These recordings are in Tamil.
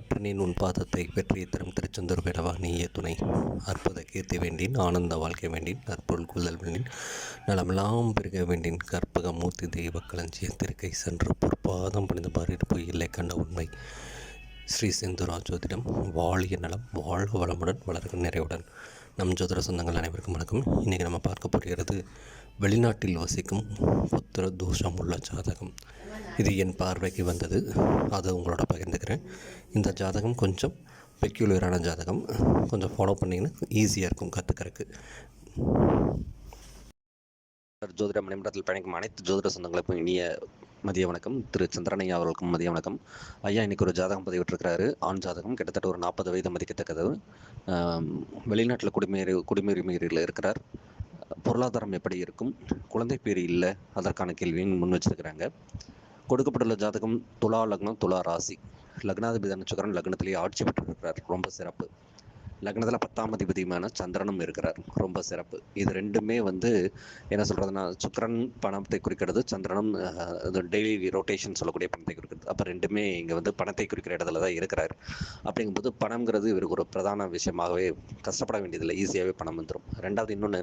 பற்றினேன் உன் பாதத்தை வெற்றியை தரும் திருச்செந்தூர் பேடவா நீய துணை. அற்புத கீர்த்தி வேண்டின் ஆனந்த வாழ்க்கை வேண்டின் நற்பொருள் குழல் வேண்டின் நலமெல்லாம் பெருக வேண்டின் கற்பக மூர்த்தி தெய்வ களஞ்சிய திருக்கை சென்று பொற்பாதம் பணிந்து பாரிருப்பு இல்லை கண்ட உண்மை. ஸ்ரீ செந்தூரா ஜோதிடம் வாழிய நலம் வாழ்க வளமுடன் வளர்க நிறைவுடன். நம் ஜோதிட சொந்தங்கள் அனைவருக்கும் வணக்கம். இன்றைக்கி நம்ம பார்க்க போகிறது வெளிநாட்டில் வசிக்கும் புத்திர தோஷம் உள்ள ஜாதகம். இது என் பார்வைக்கு வந்தது. அதை உங்களோட பகிர்ந்துக்கிறேன். இந்த ஜாதகம் கொஞ்சம் பெக்யூலரான ஜாதகம். கொஞ்சம் ஃபாலோ பண்ணிங்கன்னா ஈஸியாக இருக்கும் கற்றுக்கிறதுக்கு ஜோதிட மணிமண்டலத்தில் பயணிக்கும் அனைத்து ஜோதிட சொந்தங்களுக்கும் இனிய மதிய வணக்கம். திரு சந்திரனையா அவர்களுக்கும் மதிய வணக்கம். ஐயா இன்னைக்கு ஒரு ஜாதகம் பதிவிட்டிருக்கிறாரு. ஆண் ஜாதகம். கிட்டத்தட்ட ஒரு நாற்பது வயது மதிக்கத்தக்கது. வெளிநாட்டில் குடிமேறி குடிமையுரிமையில் இருக்கிறார். பொருளாதாரம் எப்படி இருக்கும்? குழந்தை பேர் இல்லை அதற்கான கேள்வியும் முன் வச்சிருக்கிறாங்க. கொடுக்கப்பட்டுள்ள ஜாதகம் துலா லக்னம் துலா ராசி. லக்னாதிபதி நட்சத்திரம் லக்னத்திலேயே ஆட்சி பெற்றிருக்கிறார். ரொம்ப சிறப்பு. லக்னத்தில் பத்தாம் அதிபதியுமான சந்திரனும் இருக்கிறார். ரொம்ப சிறப்பு. இது ரெண்டுமே வந்து என்ன சொல்கிறதுனா சுக்கிரன் பணத்தை குறிக்கிறது சந்திரனும் டெய்லி ரொட்டேஷன் சொல்லக்கூடிய பணத்தை குறிக்கிறது. அப்போ ரெண்டுமே இங்கே வந்து பணத்தை குறிக்கிற இடத்துல தான் இருக்கிறார். அப்படிங்கும்போது பணங்கிறது இவருக்கு ஒரு பிரதான விஷயமாகவே கஷ்டப்பட வேண்டியதில்லை. ஈஸியாகவே பணம் வந்துடும் ரெண்டாவது இன்னொன்று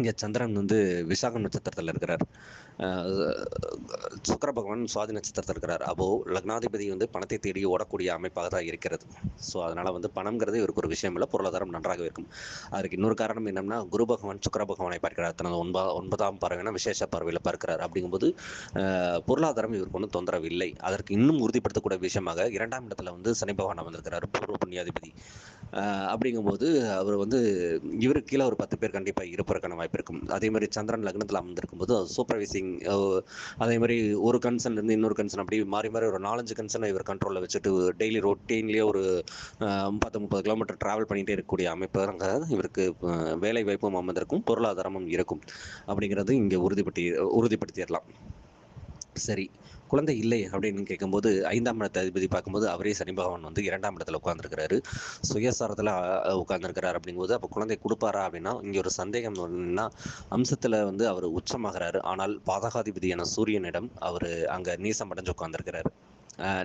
இங்கே சந்திரன் வந்து விசாகம் நட்சத்திரத்தில் இருக்கிறார். சுக்கர பகவான் சுவாதி நட்சத்திரத்தில் இருக்கிறார். அப்போ லக்னாதிபதி வந்து பணத்தை தேடி ஓடக்கூடிய அமைப்பாக தான் இருக்கிறது. ஸோ அதனால் வந்து பணம்ங்கிறது இவருக்கு ஒரு விஷயம் இல்லை. பொருளாதாரம் நன்றாக இருக்கும். அதற்கு இன்னொரு காரணம் என்னன்னா குரு பகவான் சுக்கர பகவானை பார்க்கிறார். தனது ஒன்பா ஒன்பதாம் பார்வையான விசேஷ பார்வையில் பார்க்கிறார். அப்படிங்கும்போது பொருளாதாரம் இவருக்கு ஒன்றும் தொந்தரவு இல்லை அதற்கு இன்னும் உறுதிப்படுத்தக்கூடிய விஷயமாக இரண்டாம் இடத்துல வந்து சனி பகவான் வந்திருக்கிறார் பூர்வ புண்ணியாதிபதி. அப்படிங்கும்போது அவர் வந்து இவருக்கு கீழே ஒரு பத்து பேர் கண்டிப்பாக இருப்பதற்கான வாய்ப்பு இருக்கும் அதே மாதிரி சந்திரன் லக்னத்தில் அமர்ந்திருக்கும் போது சூப்பர்வைசிங் அதே மாதிரி ஒரு கன்சர்ன் இருந்து இன்னொரு கன்சர்ன் அப்படி மாறி மாறி ஒரு நாலஞ்சு கன்சர்னை இவர் கண்ட்ரோலில் வச்சுட்டு டெய்லி ரொட்டீன்லேயே ஒரு அஹ், பத்து முப்பது கிலோமீட்டர் ட்ராவல் பண்ணிகிட்டே இருக்கக்கூடிய அமைப்பு இவருக்கு வேலை வாய்ப்பும் அமர்ந்திருக்கும் பொருளாதாரமும் இருக்கும். அப்படிங்கிறது இங்கே உறுதிப்படுத்தி உறுதிப்படுத்திடலாம். சரி குழந்தை இல்லை அப்படின்னு கேட்கும்போது ஐந்தாம் இடத்த அதிபதி பார்க்கும்போது அவரே சனி பகவான் வந்து இரண்டாம் இடத்துல உட்காந்துருக்கிறாரு சுயசாரத்தில் உட்காந்துருக்கிறார் அப்படிங்கும்போது அப்போ குழந்தை கொடுப்பாரா அப்படின்னா இங்கே ஒரு சந்தேகம் என்னன்னா அம்சத்தில் வந்து அவர் உச்சமாகிறாரு. ஆனால் பாதகாதிபதியான சூரியனிடம் அவர் அங்கே நீசம் அடைஞ்சு உட்காந்துருக்கிறாரு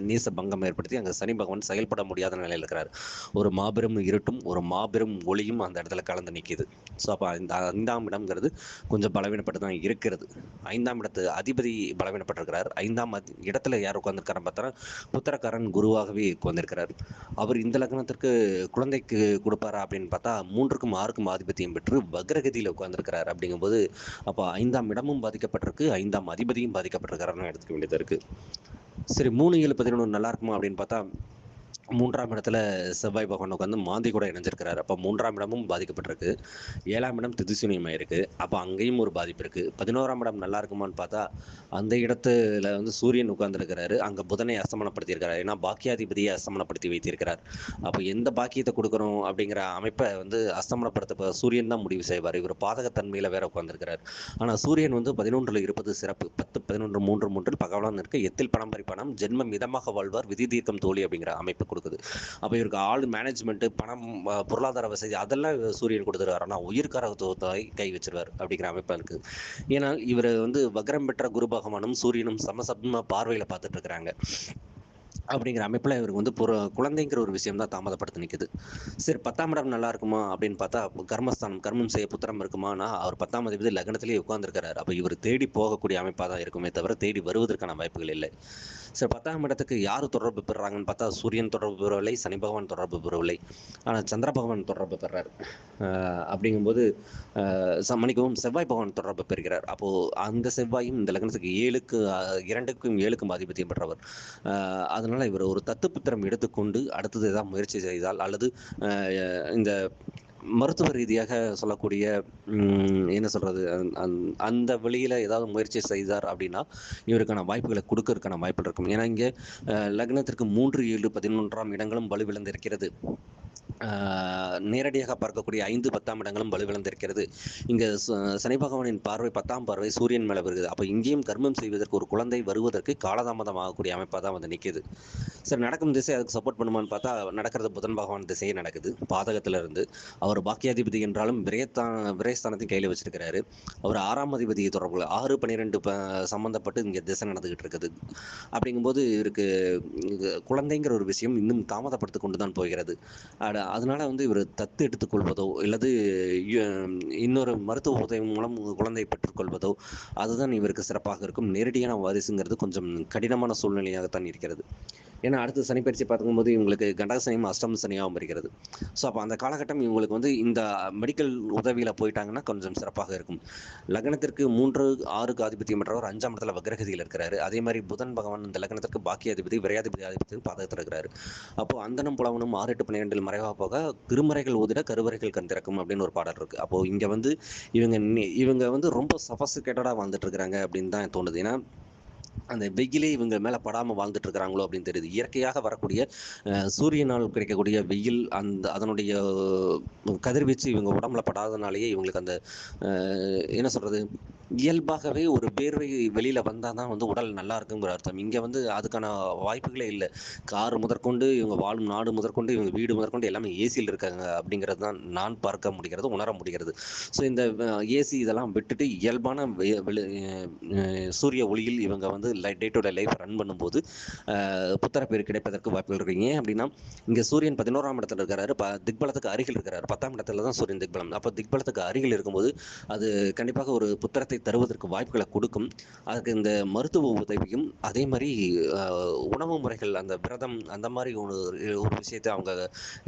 நீச பங்கம் ஏற்படுத்தி அங்கே சனி பகவான் செயல்பட முடியாத நிலையில் இருக்கிறார். ஒரு மாபெரும் இருட்டும் ஒரு மாபெரும் ஒளியும் அந்த இடத்துல கலந்து நிற்கிது ஸோ அப்போ இந்த ஐந்தாம் இடம்ங்கிறது கொஞ்சம் பலவீனப்பட்டு தான் இருக்கிறது. ஐந்தாம் இடத்து அதிபதி பலவீனப்பட்டிருக்கிறார். ஐந்தாம் இடத்துல யார் உட்காந்துருக்காருன்னு பார்த்தா புத்திரக்காரன் குருவாகவே உட்காந்துருக்கிறார் அவர் இந்த லக்னத்திற்கு குழந்தைக்கு கொடுப்பாரா அப்படின்னு பார்த்தா மூன்றுக்கும் ஆறுக்கும் ஆதிபத்தியம் பெற்று வக்ரகதியில் உட்காந்துருக்கிறார் அப்படிங்கும்போது அப்போ ஐந்தாம் இடமும் பாதிக்கப்பட்டிருக்கு ஐந்தாம் அதிபதியும் பாதிக்கப்பட்டிருக்கிறாருன்னு எடுத்துக்க வேண்டியது இருக்குது சரி மூணு ஏழு பதினொன்று நல்லா இருக்குமா அப்படின்னு பார்த்தா மூன்றாம் இடத்துல செவ்வாய் பகவான் உட்காந்து மாந்தி கூட இணைஞ்சிருக்கிறார். அப்போ மூன்றாம் இடமும் பாதிக்கப்பட்டிருக்கு. ஏழாம் இடம் திதிசூனியமாயிருக்கு அப்போ அங்கேயும் ஒரு பாதிப்பு இருக்குது பதினோராம் இடம் நல்லா இருக்குமான்னு பார்த்தா அந்த இடத்துல வந்து சூரியன் உட்கார்ந்துருக்கிறாரு. அங்கே புதனை அஸ்தமனப்படுத்தியிருக்கிறார். ஏன்னா பாக்கியாதிபதியை அஸ்தமனப்படுத்தி வைத்திருக்கிறார். அப்போ எந்த பாக்கியத்தை கொடுக்குறோம் அப்படிங்கிற அமைப்பை வந்து அஸ்தமனப்படுத்த சூரியன் தான் முடிவு செய்வார். இவர் பாதகத்தன்மையில் வேற உட்கார்ந்திருக்கிறார். ஆனால் சூரியன் வந்து பதினொன்றில் இருப்பது சிறப்பு. பத்து பதினொன்று மூன்று மூன்றில் பகவான் இருக்க. எத்தில் பணம் பறி பணம் ஜென்ம மிதமாக வாழ்வார். விதி தீர்க்கம் தோழி அப்படிங்கிற அமைப்பு கொடுக்குது. அப்போ இவருக்கு ஆள் மேனேஜ்மெண்ட் பணம் பொருளாதார வசதி அதெல்லாம் சூரியன் கொடுத்துருவார். ஆனால் கை வச்சிருவார் அப்படிங்கிற அமைப்பாக இருக்கு. ஏன்னா இவர் வந்து வக்ரம் பெற்ற குரு பகவானும் சூரியனும் சமசப்தமா பார்வையில் பார்த்துட்டு இருக்கிறாங்க. அப்படிங்கிற அமைப்பில் இவருக்கு வந்து புற குழந்தைங்கிற ஒரு விஷயம் தான் தாமதப்படுத்தி நிற்குது சரி பத்தாம் இடம் நல்லா இருக்குமா அப்படின்னு பார்த்தா கர்மஸ்தானம் கர்மம் செய்ய புத்திரம் இருக்குமானா அவர் பத்தாம் அதிபதி லக்னத்திலேயே உட்காந்துருக்கிறார் அப்போ இவர் தேடி போகக்கூடிய அமைப்பாக தான் இருக்குமே தவிர தேடி வருவதற்கான வாய்ப்புகள் இல்லை. சரி பத்தாம் இடத்துக்கு யார் தொடர்பு பெறுறாங்கன்னு பார்த்தா சூரியன் தொடர்பு பெறவில்லை சனி பகவான் தொடர்பு பெறவில்லை. ஆனால் சந்திர பகவான் தொடர்பு பெறார். அப்படிங்கும்போது மணிக்கவும் ச- செவ்வாய் பகவான் தொடர்பு பெறுகிறார். அப்போது அந்த செவ்வாயும் இந்த லக்னத்துக்கு ஏழுக்கு இரண்டுக்கும் ஏழுக்கும் ஆதிபத்தியம் பெற்றவர். அதனால் அதனால் இவர் ஒரு தத்துப்புத்திரம் எடுத்துக்கொண்டு அடுத்தது ஏதாவது முயற்சி செய்தால் அல்லது இந்த மருத்துவ ரீதியாக சொல்லக்கூடிய என்ன சொல்றது அந்த- அந்த- வழியில ஏதாவது முயற்சி செய்தார் அப்படின்னா இவருக்கான வாய்ப்புகளை கொடுக்கறதுக்கான வாய்ப்புகள் இருக்கும். ஏன்னா இங்கே லக்னத்திற்கு மூன்று ஏழு பதினொன்றாம் இடங்களும் வலுவிழந்திருக்கிறது. நேரடியாக பார்க்கக்கூடிய ஐந்து பத்தாம் இடங்களும் வலுவிழந்திருக்கிறது. இங்கே சனி பகவானின் பார்வை பத்தாம் பார்வை சூரியன் மேலே வருகிறது. அப்போ இங்கேயும் கர்மம் செய்வதற்கு ஒரு குழந்தை வருவதற்கு காலதாமதம் ஆகக்கூடிய அமைப்பாக தான் வந்து நிற்கிது சரி நடக்கும் திசை அதுக்கு சப்போர்ட் பண்ணுமான்னு பார்த்தா நடக்கிறது புதன் பகவான் திசையே நடக்குது. பாதகத்தில் இருந்து அவர் பாக்கியாதிபதி என்றாலும் விரயத்தான் விரயஸ்தானத்தையும் கையில் வச்சிருக்கிறாரு. அவர் ஆறாம் அதிபதியை தொடர்புள்ள ஆறு பன்னிரெண்டு ப சம்மந்தப்பட்டு இங்கே திசை நடந்துகிட்டு இருக்குது. அப்படிங்கும்போது இவருக்கு குழந்தைங்கிற ஒரு விஷயம் இன்னும் தாமதப்படுத்தி கொண்டு தான் போகிறது அதனால வந்து இவர் தத்து எடுத்துக்கொள்வதோ அல்லது இன்னொரு மருத்துவ உதவி மூலம் குழந்தை பெற்றுக்கொள்வதோ அதுதான் இவருக்கு சிறப்பாக இருக்கும். நேரடியான வாரிசுங்கிறது கொஞ்சம் கடினமான சூழ்நிலையாகத்தான் இருக்கிறது. ஏன்னா அடுத்து சனிப்பயிற்சி பார்க்கும்போது இவங்களுக்கு கண்டக சனியும் அஷ்டம சனியாகவும் இருக்கிறது. ஸோ அப்போ அந்த காலகட்டம் இவங்களுக்கு வந்து இந்த மெடிக்கல் உதவியில் போயிட்டாங்கன்னா கொஞ்சம் சிறப்பாக இருக்கும். லக்னத்திற்கு மூன்று ஆறுக்கு ஆதிபத்தியம் பெற்றவர் அஞ்சாம் இடத்துல வக்ரகதியில் இருக்கிறாரு. அதே மாதிரி புதன் பகவான் இந்த லக்னத்திற்கு பாக்கியாதிபதி விரையாதிபதி ஆதிபதி பாதகத்தில் இருக்கிறாரு. அப்போ அந்தனம் புலவனும் ஆறு எட்டு பன்னிரெண்டில் மறைவாக போக திருமறைகள் ஓதிட கருவறைகள் கண் திறக்கும் அப்படின்னு ஒரு பாடல் இருக்கு. அப்போ இங்க வந்து இவங்க இவங்க வந்து ரொம்ப சஃபஸ்டிகேட்டடாக வாழ்ந்துட்டு இருக்கிறாங்க அப்படின்னு தான் தோணுது. ஏன்னா அந்த வெயிலே இவங்க மேல படாம வாழ்ந்துட்டு இருக்கிறாங்களோ அப்படின்னு தெரியுது. இயற்கையாக வரக்கூடிய சூரியனால் கிடைக்கக்கூடிய வெயில் அந்த அதனுடைய கதிர்வீச்சு இவங்க உடம்புல படாதனாலேயே இவங்களுக்கு அந்த என்ன சொல்றது இயல்பாகவே ஒரு பேர்வை வெளியில் வந்தால் தான் வந்து உடல் நல்லா இருக்குங்கிற அர்த்தம். இங்கே வந்து அதுக்கான வாய்ப்புகளே இல்லை. கார் முதற்கொண்டு இவங்க வாழும் நாடு முதற்கொண்டு இவங்க வீடு முதற்கொண்டு எல்லாமே ஏசியில் இருக்காங்க அப்படிங்கிறது தான் நான் பார்க்க முடிகிறது உணர முடிகிறது. ஸோ இந்த ஏசி இதெல்லாம் விட்டுட்டு இயல்பான வெ- வெளி- சூரிய ஒளியில் இவங்க வந்து day to day life run பண்ணும்போது அஹ் பேர் கிடைப்பதற்கு வாய்ப்புகள் இருக்கு. ஏன் அப்படின்னா இங்கே சூரியன் பதினோராம் இடத்துல இருக்கிறாரு. ப திக்பலத்துக்கு அருகில் இருக்கிறாரு. பத்தாம் இடத்துல தான் சூரியன் திக்பலம். அப்போ திக்பலத்துக்கு அருகில் இருக்கும்போது அது கண்டிப்பாக ஒரு புத்திரத்தை தருவதற்கு வாய்ப்புகளை கொடுக்கும். அதுக்கு இந்த மருத்துவ உதவியும் அதே மாதிரி உணவு முறைகள் அந்த விரதம் அந்த மாதிரி ஒரு ஒரு விஷயத்தை அவங்க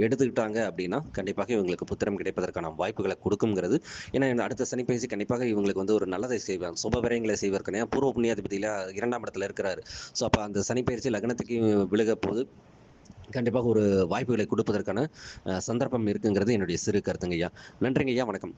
எடுத்துக்கிட்டாங்க அப்படின்னா கண்டிப்பாக இவங்களுக்கு புத்திரம் கிடைப்பதற்கான வாய்ப்புகளை கொடுக்குங்கிறது ஏன்னா அடுத்த சனிப்பயிற்சி கண்டிப்பாக இவங்களுக்கு வந்து ஒரு நல்லதை செய்வாங்க. சுப விரயங்களை செய்வதற்கு பூர்வ புண்ணியாதிபதியில இரண்டாம் இடத்துல இருக்கிறாரு. ஸோ அப்போ அந்த சனிப்பயிற்சி லக்னத்துக்கு விழுக போது கண்டிப்பாக ஒரு வாய்ப்புகளை கொடுப்பதற்கான சந்தர்ப்பம் இருக்குங்கிறது என்னுடைய சிறு கருத்துங்க ஐயா நன்றிங்க ஐயா வணக்கம்.